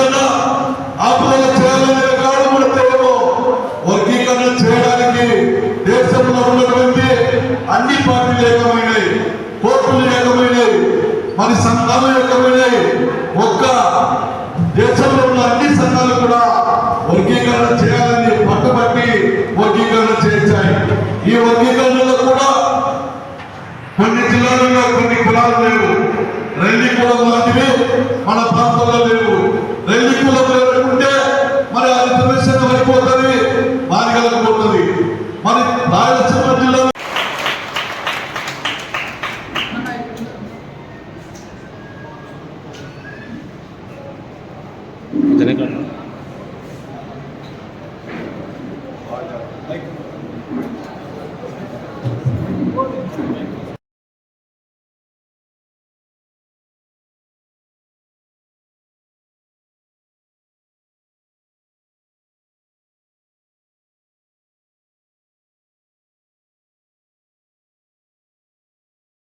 వర్గీకరణ ఆపుదల చేయాలనే కాదు మన వర్గీకరణ చేయడానికి దేశంలో ఉన్నటువంటి అన్ని పార్టీలు ఏకమైనవి కోర్టులు ఏకమైనవి మరి సంఘాలు ఏకమైనవి ఒక్క దేశంలో ఉన్న అన్ని సంఘాలు కూడా వర్గీకరణ చేయాలని పట్టుబట్టి వర్గీకరణ చేశాయి ఈ వర్గీకరణలో కూడా కొన్ని జిల్లాలలో కొన్ని కులాలు లేవు. రెల్లి కులం లాంటివి మన ప్రాంతంలో లేవు. రెల్లి కులం లేకుంటే మరి అది రిజర్వేషన్ అయిపోతుంది మాదిగలకు మరి రాయలసీమ జిల్లా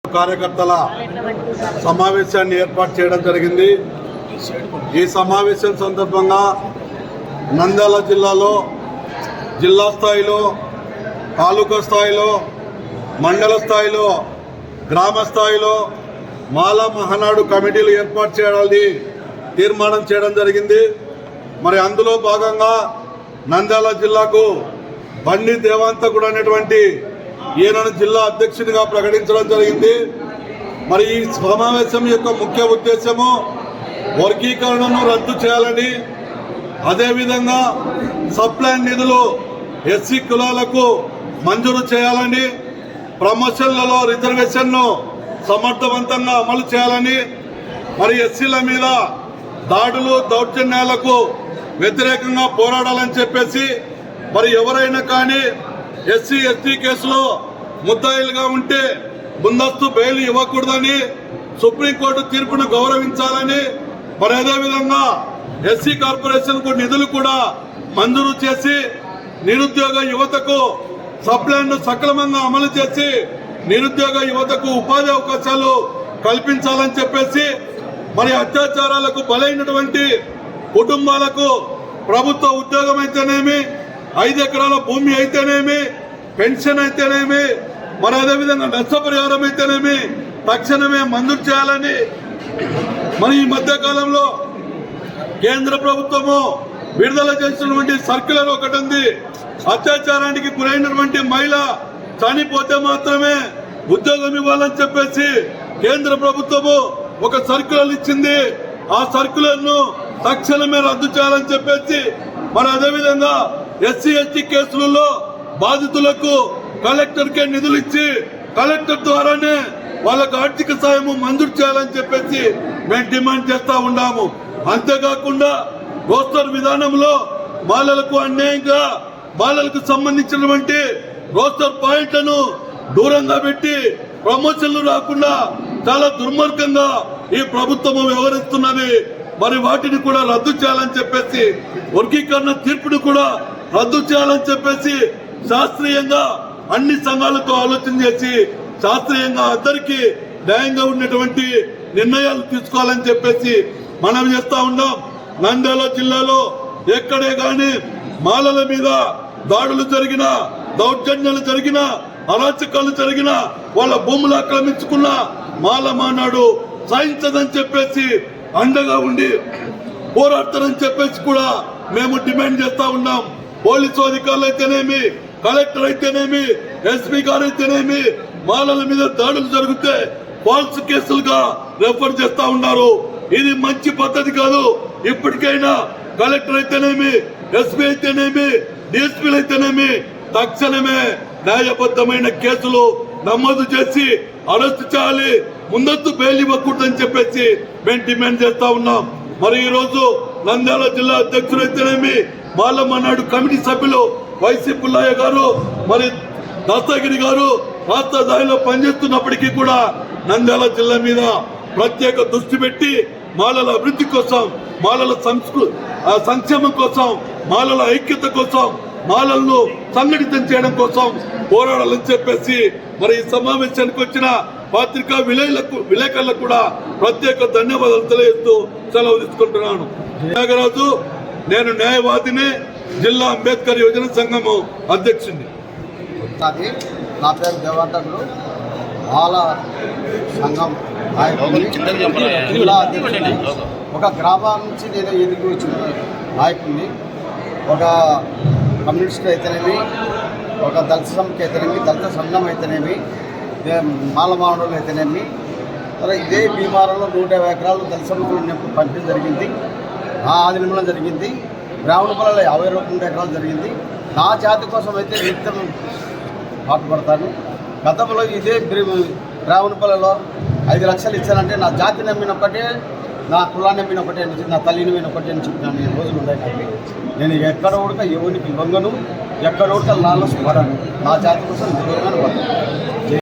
కార్యకర్తల సమావేశాన్ని ఏర్పాటు చేయడం జరిగింది. ఈ సమావేశం సందర్భంగా నంద్యాల జిల్లాలో జిల్లా స్థాయిలో తాలూకా స్థాయిలో మండల స్థాయిలో గ్రామ స్థాయిలో మాల మహానాడు కమిటీలు ఏర్పాటు చేయాలని తీర్మానం చేయడం జరిగింది. మరి అందులో భాగంగా నంద్యాల జిల్లాకు బండి దేవాంతకుడు అనేటువంటి ఈయనను జిల్లా అధ్యక్షునిగా ప్రకటించడం జరిగింది. మరి ఈ సమావేశం యొక్క ముఖ్య ఉద్దేశము వర్గీకరణను రద్దు చేయాలని అదేవిధంగా సప్లై నిధులు ఎస్సీ కులాలకు మంజూరు చేయాలని ప్రమోషన్లలో రిజర్వేషన్ను సమర్థవంతంగా అమలు చేయాలని మరి ఎస్సీల మీద దాడులు దౌర్జన్యాలకు వ్యతిరేకంగా పోరాడాలని చెప్పేసి మరి ఎవరైనా కానీ ఎస్సీ ఎస్టీ కేసులో ముద్దాయిలుగా ఉంటే ముందస్తు బెయిల్ ఇవ్వకూడదని సుప్రీంకోర్టు తీర్పును గౌరవించాలని మరి అదేవిధంగా ఎస్సీ కార్పొరేషన్కు నిధులు కూడా మంజూరు చేసి నిరుద్యోగ యువతకు సప్లైను సక్రమంగా అమలు చేసి నిరుద్యోగ యువతకు ఉపాధి అవకాశాలు కల్పించాలని చెప్పేసి మరి అత్యాచారాలకు బలైనటువంటి కుటుంబాలకు ప్రభుత్వ ఉద్యోగం అయితేనేమి ఐదు ఎకరాల భూమి అయితేనేమి పెన్షన్ అయితేనేమి మరి అదేవిధంగా నష్టపరిహారం అయితేనేమి తక్షణమే మంజూరు చేయాలని. మరి ఈ మధ్య కాలంలో కేంద్ర ప్రభుత్వము విడుదల చేసినటువంటి సర్క్యులర్ ఒకటి ఉంది. అత్యాచారానికి గురైనటువంటి మహిళ చనిపోతే మాత్రమే ఉద్యోగం ఇవ్వాలని చెప్పేసి కేంద్ర ప్రభుత్వము ఒక సర్క్యులర్ ఇచ్చింది. ఆ సర్క్యులర్ను తక్షణమే రద్దు చేయాలని చెప్పేసి మరి అదేవిధంగా ఎస్సీ ఎస్టీ కేసులలో బాధితులకు కలెక్టర్ కే నిధులు ఇచ్చి కలెక్టర్ ద్వారానే వాళ్ళకు ఆర్థిక సాయం మంజూరు చేయాలని చెప్పేసి మేము డిమాండ్ చేస్తా ఉన్నాము. అంతేకాకుండా రోస్టర్ విధానంలో బాలలకు అన్యాయంగా బాలలకు సంబంధించినటువంటి రోస్టర్ పాయింట్లను దూరంగా పెట్టి ప్రమోషన్లు రాకుండా చాలా దుర్మార్గంగా ఈ ప్రభుత్వం వ్యవహరిస్తున్నది. మరి వాటిని కూడా రద్దు చేయాలని చెప్పేసి వర్గీకరణ తీర్పును కూడా రద్దు చేయాలని చెప్పేసి శాస్త్రీయంగా అన్ని సంఘాలతో ఆలోచన చేసి శాస్త్రీయంగా అందరికీ న్యాయంగా ఉన్నటువంటి నిర్ణయాలు తీసుకోవాలని చెప్పేసి మనం చేస్తా ఉన్నాం. నంద్యాల జిల్లాలో ఎక్కడే గాని మాలల మీద దాడులు జరిగిన దౌర్జన్యాలు జరిగిన అరాచకాలు జరిగిన వాళ్ళ భూములు ఆక్రమించుకున్న మాల మానాడు సహించదని చెప్పేసి అండగా ఉండి పోరాడతారని చెప్పేసి కూడా మేము డిమాండ్ చేస్తా ఉన్నాం. పోలీసు అధికారులు అయితేనేమి కలెక్టర్ అయితేనేమి ఎస్పీ గారు అయితేనేమి మాలల మీద దాడులు జరిగితే ఫాల్స్ కేసులుగా రెఫర్ చేస్తా ఉన్నారు. ఇది మంచి పద్ధతి కాదు. ఇప్పటికైనా కలెక్టర్ అయితేనేమి ఎస్పీ అయితేనేమి డిఎస్పీలు అయితేనేమి తక్షణమే న్యాయబద్ధమైన కేసులు నమోదు చేసి అరెస్ట్ చేయాలి ముందస్తు బెయిల్ ఇవ్వకూడదని చెప్పేసి మేము డిమాండ్ చేస్తా ఉన్నాం. మరి ఈ రోజు నంద్యాల జిల్లా అధ్యక్షుడు అయితేనేమి మాలమన్నాడు కమిటీ సభ్యులు వైసీ పుల్లయ్య గారు మరి దస్తగిరి గారు రాష్ట్ర స్థాయిలో పనిచేస్తున్నప్పటికీ కూడా నంద్యాల జిల్లా మీద ప్రత్యేక దృష్టి పెట్టి మాలల అభివృద్ధి కోసం మాలల సంస్కృ సంక్షేమం కోసం మాలల ఐక్యత కోసం మాలలను సంఘటితం చేయడం కోసం పోరాడాలని చెప్పేసి మరి ఈ సమావేశానికి వచ్చిన పాత్రికా విలేకరులకు విలేకరులకు కూడా ప్రత్యేక ధన్యవాదాలు తెలియజేస్తూ సెలవు తీసుకుంటున్నాను. నాగరాజు నేను న్యాయవాదిని జిల్లా అంబేద్కర్ యోజన సంఘము అధ్యక్షుడిని నా పేరు దేవంతకుడు బాల సంఘం నాయకుడిని జిల్లా అధ్యక్షుడిని. ఒక గ్రామం నుంచి నేను ఎదిగి వచ్చిన నాయకుడిని. ఒక కమ్యూనిస్ట్ అయితేనేమి ఒక దళిత సంఘం అయితేనేమి దళిత సంఘం అయితేనేమి ఇదే మాలమానులు అయితేనేమి. ఇదే భీమారంలో నూట యాభై ఎకరాలు దళిత సంఘంలో పంపించడం జరిగింది. నా ఆధీనంలో జరిగింది. బ్రాహ్మణ పొలాలు యాభై రెండు ఎకరాలు జరిగింది. నా జాతి కోసం అయితే నిత్యం పాటుపడతాను. గతంలో ఇదే రావణపల్లిలో ఐదు లక్షలు ఇచ్చానంటే నా జాతి నమ్మిన ఒకటే నా కులాన్ని ఒకటే అని నా తల్లిని ఒకటే అని చెప్పిన నేను రోజులు ఉన్నాయి నాకు నేను ఎక్కడ ఉడక ఎవరికి లొంగను ఎక్కడ ఉడక లాలస్ పడను. నా జాతి కోసం నేను పడతాను